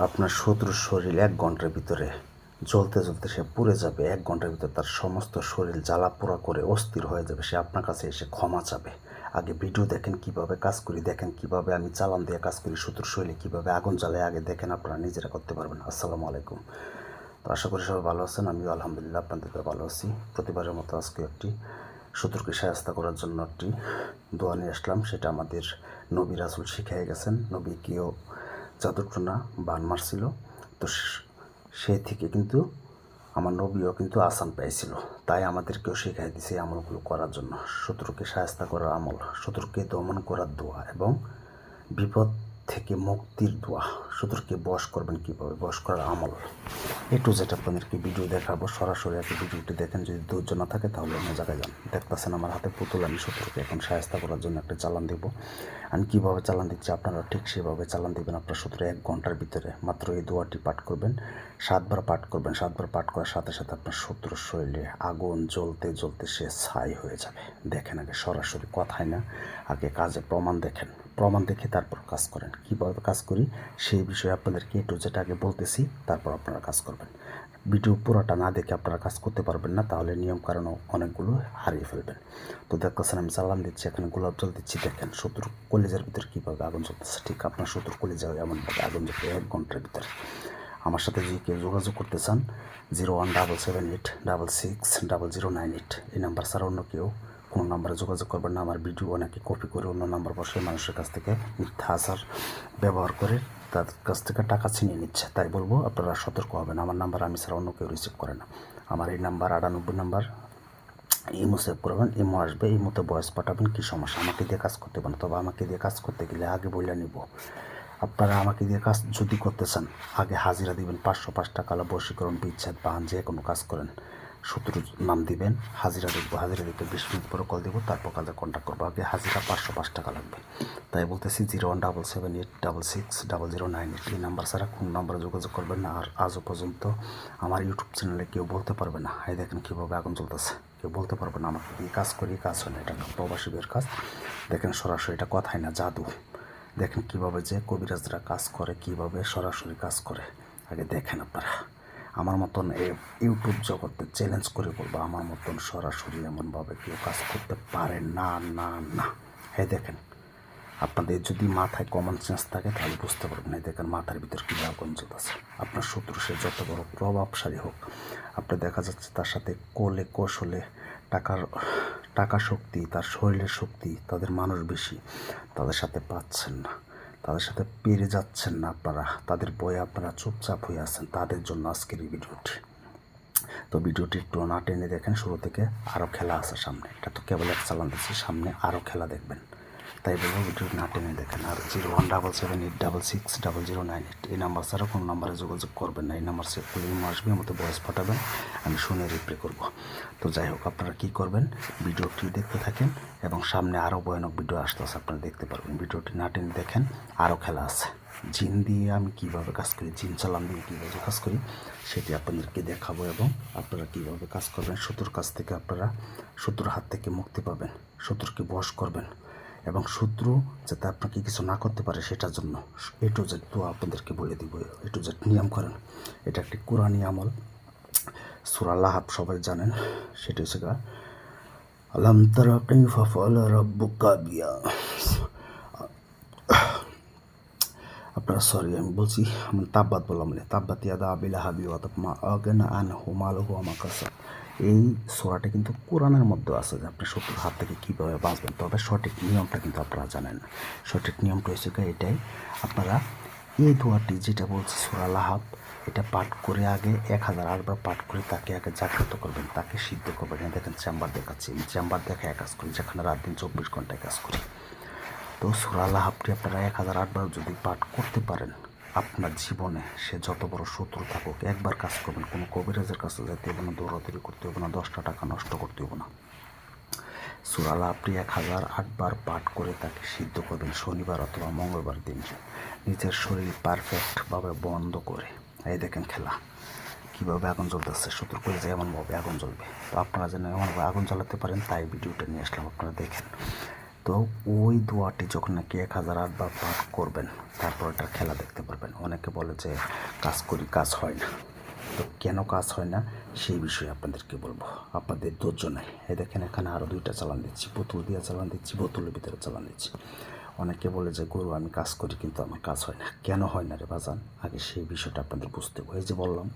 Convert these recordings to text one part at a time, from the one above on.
আপনার শত্রুর শরীর এক ঘণ্টার ভিতরে জ্বলতে জ্বলতে সে পুড়ে যাবে, এক ঘণ্টার ভিতরে তার সমস্ত শরীর জ্বালা পোড়া করে অস্থির হয়ে যাবে, সে আপনার কাছে এসে ক্ষমা চাবে। আগে ভিডিও দেখেন কীভাবে কাজ করি, দেখেন কীভাবে আমি চালান দিয়ে কাজ করি, শত্রুর শরীরে কীভাবে আগুন জ্বালায়, আগে দেখেন আপনারা নিজেরা করতে পারবেন। আসসালামু আলাইকুম। তো আশা করি সবাই ভালো আছেন, আমিও আলহামদুলিল্লাহ আপনাদেরকে ভালো আছি। প্রতিবারের মতো আজকে একটি শত্রুকে সাহায্য করার জন্য একটি দোয়া নিয়ে আসলাম, সেটা আমাদের নবী রাসুল শিখিয়ে গেছেন। নবী কেউ জাদুটনা বান মারছিল। তো সেই থেকে কিন্তু আমার নবীও কিন্তু আসান পেয়েছিল তাই আমাদেরকেও শেখাই দিছে আমলগুলো করার জন্য। শত্রুকে সাহায্য করার আমল, শত্রুকে দমন করার দোয়া এবং বিপদ থেকে মুক্তির দোয়া। শত্রুকে বশ করবেন কীভাবে? বশ করার আমল। একটু যেটা আপনাদেরকে ভিডিও দেখাবো। সরাসরি একটা ভিডিওটি দেখেন। যদি ধৈর্য না থাকে, তাহলে অন্য জায়গায় যান। দেখতেছেন আমার হাতে পুতুল, আমি শত্রুকে এখন সাহায্য করার জন্য একটা চালান দেবো। আমি কীভাবে চালান দিচ্ছি আপনারা ঠিক সেভাবে চালান দেবেন। আপনার শত্রু এক ঘণ্টার ভিতরে মাত্র এই দোয়াটি পাঠ করবেন। সাতবার পাঠ করবেন। সাতবার পাঠ করার সাথে সাথে আপনার শত্রুর শরীরে আগুন জ্বলতে জ্বলতে সে ছাই হয়ে যাবে। দেখেন আগে সরাসরি কথায় না, আগে কাজে প্রমাণ দেখেন। প্রমাণ দেখে তারপর কাজ করেন। কীভাবে কাজ করি? সেই বিষয়ে আপনাদেরকে একটু যেটা আগে বলতেছি, তারপর আপনারা কাজ করবেন। ভিডিও পুরোটা না দেখে আপনারা কাজ করতে পারবেন না, তাহলে নিয়ম কারণ অনেকগুলো হারিয়ে ফেলবেন। তো দেখতেছেন, আমি চালান দিচ্ছি, এখানে গোলাপ জল দিচ্ছি, দেখেন শত্রু কলেজের ভিতরে কীভাবে আগুন জ্বলতেছে। ঠিক আপনার শত্রু কলেজে এমনভাবে আগুন জ্বলতে এক ঘণ্টার ভিতরে। আমার সাথে যদি কেউ যোগাযোগ করতে চান, zero one double seven eight double six double zero nine eight, এই নাম্বার ছাড়া অন্য কেউ কোনো নাম্বারে যোগাযোগ করবেন না, আমার ভিডিও অনেকে কপি করে অন্য নাম্বার বসে মানুষের কাছ থেকে মিথ্যা আচার ব্যবহার করে তার কাছ থেকে টাকা ছিনিয়ে নিচ্ছে। তাই বলব, আপনারা সতর্ক হবেন। আমার নাম্বার আমি ছাড়া অন্য কেউ রিসিভ করে না। আমার এই নাম্বার, আটানব্বই নাম্বার, ইমো সেভ করবেন, ইমো আসবে, ইমোতে বয়স পাঠাবেন, কী সমস্যা? আমাকে দিয়ে কাজ করতে পারেন, তবে আমাকে দিয়ে কাজ করতে গেলে আগে বইলে নিব। আপনারা আমাকে দিয়ে কাজ যদি করতে চান, আগে হাজিরা দিবেন, পাঁচশো পাঁচ টাকা বশীকরণ, বিচ্ছেদ, বাহান, যে কোনো কাজ করেন। শত্রুর নাম দিবেন। হাজিরা দেখব, হাজিরা দেখে বিশ মিনিট পরে কল দেবো, তারপর কাজে কন্ট্যাক্ট করব। আগে হাজিরা পাঁচশো পাঁচ টাকা লাগবে। তাই বলতেছি zero one double seven eight double six double zero nine eight. এই নাম্বার ছাড়া কোন নাম্বারে যোগাযোগ করবেন না। আর আজও পর্যন্ত আমার ইউটিউব চ্যানেলে কেউ বলতে পারবে না। এই দেখেন কীভাবে আগুন চলতেছে কেউ বলতে পারবে না আমাকে। এই কাজ করি কাজ হয় না। এটা প্রবাসীদের কাজ। দেখেন সরাসরি এটা কথাই না, জাদু। দেখেন কীভাবে যে কবিরাজরা কাজ করে, কীভাবে সরাসরি কাজ করে। আগে দেখেন আপনারা। আমার মতন ইউটিউব জগতে চ্যালেঞ্জ করে বলব, আমার মতন সরাসরি এমনভাবে কেউ কাজ করতে পারে না না না। হ্যাঁ দেখেন, আপনাদের যদি মাথায় কমন সেন্স থাকে, তাহলে বুঝতে পারবেন। এই দেখেন, মাথার ভিতর কী আগুন আছে। আপনার শত্রু সে যত বড় প্রভাবশালী হোক, আপনি দেখা যাচ্ছে তার সাথে কোলে কৌশলে টাকার, টাকা শক্তি, তার শরীরের শক্তি, তাদের মানুষ বেশি, তাদের সাথে পাচ্ছেন না। তাদের সাথে পেরে যাচ্ছেন না আপনারা। তাদের বয়ে আপনারা চুপচাপ হয়ে আছেন। তাদের জন্য আজকের এই ভিডিওটি। তো ভিডিওটি একটু না টেনে দেখেন, শুরু থেকে আরও খেলা আছে সামনে। এটা তো কেবল এক চালান দিচ্ছি, সামনে আরও খেলা দেখবেন। তাই বলব ভিডিওটি না টেনে দেখেন। আর zero one double seven eight double six double zero nine eight. এই নাম্বার ছাড়া কোনো নাম্বারে যোগাযোগ করবেন না। এই নাম্বার সেভ ইমো আসবে মতো বয়স পাঠাবেন। আমি শুনে রিপ্লে করব। তো যাই হোক, আপনারা কী করবেন? ভিডিওটি দেখতে থাকেন এবং সামনে আরও ভয়ানক ভিডিও আসতে আসতেছে, আপনারা দেখতে পারবেন। ভিডিওটি না টেনে দেখেন আরও খেলা আছে। জিন দিয়ে আমি কীভাবে কাজ করি, জিন চালান দিয়ে কীভাবে কাজ করি, সেটি আপনাদেরকে দেখাবো এবং আপনারা কীভাবে কাজ করবেন, শত্রুর কাছ থেকে আপনারা, শত্রুর হাত থেকে মুক্তি পাবেন, শত্রুকে বশ করবেন। এবং শত্রু যাতে আপনাকে কিছু না করতে পারে সেটার জন্য এ টু জেড তো আপনাদেরকে বলে দিব। এ টু জেড নিয়ম করেন। এটা একটি কোরআনি আমল। সুরাল্লাহ সবাই জানেন, সেটি হচ্ছে গা, আলাম তারা কাইফা ফাআলা রাব্বুকা আপনারা সরি আমি বলছি আমি তাব্বাত বললাম মানে তাব্বাত ইয়াদা আবিলা হাবি মা আগেনা আন হুমালহু আমা কাসা এই সোরাটা কিন্তু কোরআনের মধ্যে আছে যে আপনি শত্রুর হাত থেকে কীভাবে বাঁচবেন। তবে সঠিক নিয়মটা কিন্তু আপনারা জানেন না। সঠিক নিয়মটা গিয়ে এটাই আপনারা এই দোয়াটি যেটা বলছি সোরা লাহাব, এটা পাঠ করে আগে এক হাজার আটবার পাঠ করে তাকে আগে জাগ্রত করবেন, তাকে সিদ্ধ করবেন। দেখেন চেম্বার দেখাচ্ছি। চেম্বার দেখায় কাজ করি, যেখানে রাত দিন চব্বিশ ঘন্টায় কাজ করি। তো সুরাল্লাহ হাবটি আপনারা এক হাজার আটবার যদি পাঠ করতে পারেন, আপনার জীবনে সে যত বড় শত্রু থাকুক, একবার কাজ করবেন। কোনো কবিরাজের কাছে যেতে হবে না, দৌড়াদৌড়ি করতে হবে না, দশটা টাকা নষ্ট করতে হবে না। সুরালা আপনি এক হাজার আটবার পাঠ করে তাকে সিদ্ধ করবেন শনিবার অথবা মঙ্গলবার দিন। নিজের শরীর পারফেক্টভাবে বন্ধ করে। এই দেখেন খেলা। কীভাবে আগুন জ্বলতেছে, শত্রু করে যে এমনভাবে আগুন জ্বলবে। তো আপনারা যেন এমনভাবে আগুন জ্বালাতে পারেন, তাই ভিডিওটা নিয়ে আসলাম, আপনারা দেখেন। তো ওই দোয়াটি যখন নাকি এক হাজার আটবার পাঠ করবেন, তারপর এটা খেলা দেখতে পারবেন। অনেকে বলে যে কাজ করি, কাজ হয় না। তো কেন কাজ হয় না? সেই বিষয়ে আপনাদেরকে বলব। আপনাদের ধৈর্য নাই এই দেখেন এখানে আরও দুইটা চালান দিচ্ছি। বোতল দিয়ে চালান দিচ্ছি বোতলের ভিতরে চালান দিচ্ছি। অনেকে বলে যে, গরু, আমি কাজ করি কিন্তু আমার কাজ হয় না। কেন হয় না রে বাজান আগে সেই বিষয়টা আপনাদের বুঝতে হবে। এই যে বললাম,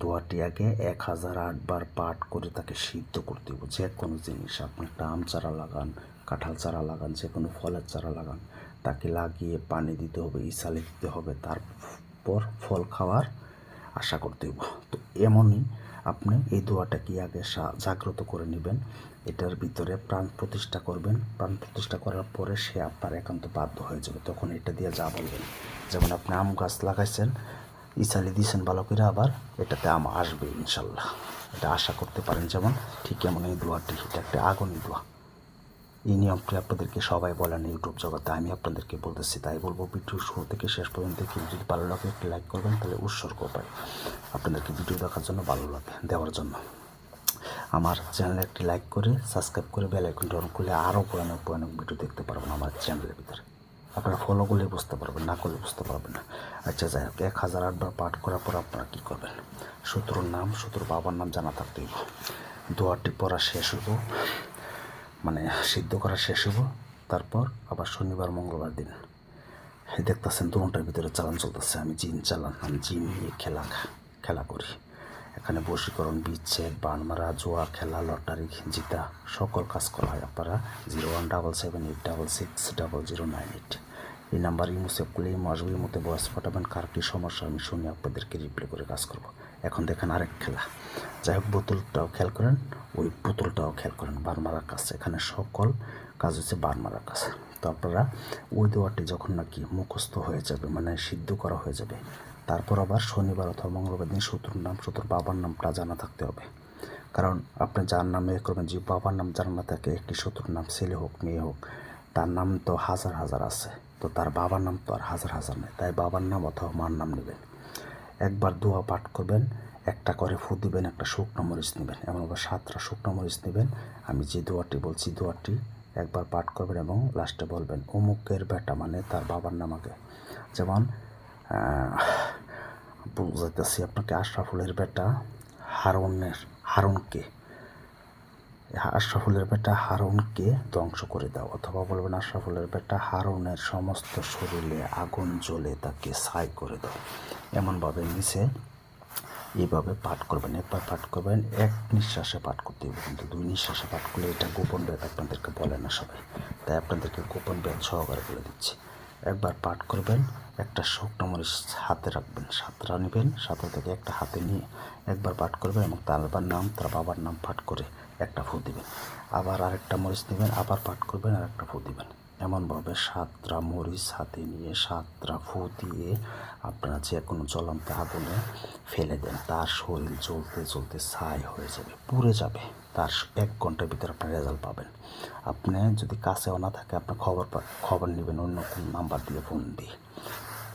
দোয়াটি আগে এক হাজার আটবার পাঠ করে তাকে সিদ্ধ করতে হবে। যে কোনো জিনিস, আপনি একটা আম চারা লাগান কাঁঠাল চারা লাগান, যে কোনো ফলের চারা লাগান, তাকে লাগিয়ে পানি দিতে হবে, ইসালে দিতে হবে, তারপর ফল খাওয়ার আশা করতে হইব তো এমনই আপনি এই দোয়াটাকে আগে জাগ্রত করে নেবেন, এটার ভিতরে প্রাণ প্রতিষ্ঠা করবেন। প্রাণ প্রতিষ্ঠা করার পরে সে আপনার একান্ত বাধ্য হয়ে যাবে। তখন এটা দিয়ে যা বলবেন। যেমন আপনি আম গাছ লাগাইছেন, ইসালি দিয়েছেন ভালো করে আবার, এটাতে আম আসবে ইনশাল্লাহ। এটা আশা করতে পারেন যেমন, ঠিক এমন এই দোয়াটি, এটা একটা আগুনি দোয়া। এই নিয়মটি আপনাদেরকে সবাই বলেন ইউটিউব জগতে আমি আপনাদেরকে বলতেছি তাই বলব, ভিডিও শুরু থেকে শেষ পর্যন্ত দেখি যদি ভালো লাগে একটি লাইক করবেন, তাহলে উৎসর্গ পাই আপনাদেরকে ভিডিও দেখার জন্য ভালো লাগে, দেওয়ার জন্য। আমার চ্যানেলে একটি লাইক করে, সাবস্ক্রাইব করে, বেল আইকনটি অন করলে আরও ভয়ানক ভয়ানক ভিডিও দেখতে পারবেন আমার চ্যানেলের ভিতরে। আপনারা ফলো করলে বুঝতে পারবেন, না করলে বুঝতে পারবেন না। আচ্ছা যাই হোক, এক হাজার আটবার পাঠ করার পর আপনারা কী করবেন? শত্রুর নাম, শত্রুর বাবার নাম জানা থাকতেই দোয়ারটি পড়া শেষ হব মানে সিদ্ধ করা শেষ হব তারপর আবার শনিবার, মঙ্গলবার দিন। দেখতেছেন দুটার ভিতরে চালান চলতেছে। আমি জিন চালান আমি জিন নিয়ে খেলা খেলা করি। এখানে বশীকরণ বিচ্ছেদ বান মারা জোয়া খেলা, লটারি, জিতা, সকল কাজ করা হয় আপনারা। Zero one double seven eight double six double zero nine eight. এই নাম্বার ইমো সেভ করলে ইমো আসবে মতো বয়স পাঠাবেন কার কী সমস্যা আমি শুনে আপনাদেরকে রিপ্লাই করে কাজ করব। এখন দেখেন আরেক খেলা। যাই হোক, বোতলটাও খেয়াল করেন, ওই বোতলটাও খেয়াল করেন বার মারার কাজ এখানে সকল কাজ হচ্ছে বার মারার কাজ তো আপনারা ওই দোয়াটি যখন নাকি মুখস্থ হয়ে যাবে মানে সিদ্ধ করা হয়ে যাবে, তারপর আবার শনিবার অথবা মঙ্গলবার দিন শত্রুর নাম, শত্রুর বাবার নামটা জানা থাকতে হবে। কারণ আপনি যার নামে করবেন, যে বাবার নাম জানা না থাকে, একটি শত্রুর নাম ছেলে হোক, মেয়ে হোক, তার নাম তো হাজার হাজার আছে। তো তার বাবার নাম তো আর হাজার হাজার নেই তাই বাবার নাম অথবা মার নাম নেবেন। একবার দোয়া পাঠ করবেন, একটা করে ফু দিবেন, একটা শুকনো মরিচ নেবেন এমনভাবে সাতটা শুকনো মরিচ নেবেন। আমি যে দোয়াটি বলছি, দোয়াটি একবার পাঠ করবেন এবং লাস্টে বলবেন, অমুকের বেটা মানে তার বাবার নাম আগে। যেমন বুঝাইতেছি আপনাকে, আশরাফুলের বেটা হারুনের, হারুনকে। আশরাফুলের বেটা হারুনকে ধ্বংস করে দাও, অথবা বলবেন আশরাফুলের বেটা হারুনের সমস্ত শরীরে আগুন জ্বলে তাকে ছাই করে দাও। এমনভাবে নিচে এইভাবে পাঠ করবেন, একবার পাঠ করবেন, এক নিঃশ্বাসে পাঠ করতে হবে কিন্তু দুই নিঃশ্বাসে পাঠ করলে এটা গোপন বেদ আপনাদেরকে বলে না সবাই। তাই আপনাদেরকে গোপন বেদ সহকারে বলে দিচ্ছি। একবার পাঠ করবেন, একটা শুকনো মরিচ হাতে রাখবেন, সাতটা নেবেন, সাতটা থেকে একটা হাতে নিয়ে একবার পাঠ করবেন এবং তার বাবার নাম, তার বাবার নাম পাঠ করে একটা ফু দিবেন। আবার আরেকটা মরিচ নেবেন আবার পাঠ করবেন আর একটা ফু দিবেন এমনভাবে সাতটা মরিচ হাতে নিয়ে, সাতটা ফু দিয়ে আপনারা যে কোনো জ্বলন্ত আগুনে ফেলে দেন, তার শরীর চলতে চলতে ছাই হয়ে যাবে, পুড়ে যাবে। তার এক ঘণ্টার ভিতরে আপনার রেজাল্ট পাবেন। আপনি যদি কাছেও না থাকে, আপনি খবর খবর নেবেন, অন্য কোন নাম্বার দিয়ে ফোন দিয়ে।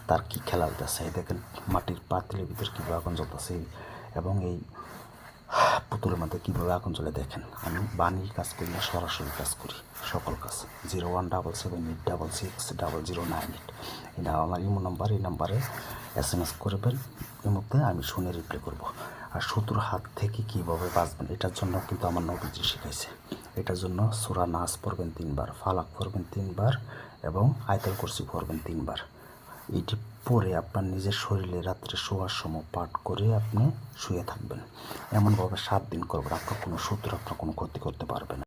তার কি খেলা হইতেছে? দেখেন, মাটির পাতিলের ভিতরে কীভাবে আগুন জ্বলতেছে। এবং এই পুতুলের মধ্যে কীভাবে আগুন জ্বলে দেখেন? আমি বানিয়ে কাজ করি না, সরাসরি কাজ করি, সকল কাজ। Zero one double seven eight double six double zero nine eight. এটা আমার ইমো নাম্বার, এই নাম্বারে এস এম এস করবেন এর মধ্যে আমি শুনে রিপ্লাই করব। আর শত্রুর হাত থেকে কীভাবে বাঁচবেন, এটার জন্য কিন্তু আমার নবীজি শিখাইছে। এটার জন্য সুরা নাচ পড়বেন তিনবার, ফালাক পড়বেন তিনবার এবং আয়তল কুরসি পড়বেন তিনবার। এটি পরে আপনার নিজের শরীরে রাত্রে শোয়ার সময় পাঠ করে আপনি শুয়ে থাকবেন। এমনভাবে সাত দিন করবেন, আপনার কোনো শত্রু আপনার কোনো ক্ষতি করতে পারবে না।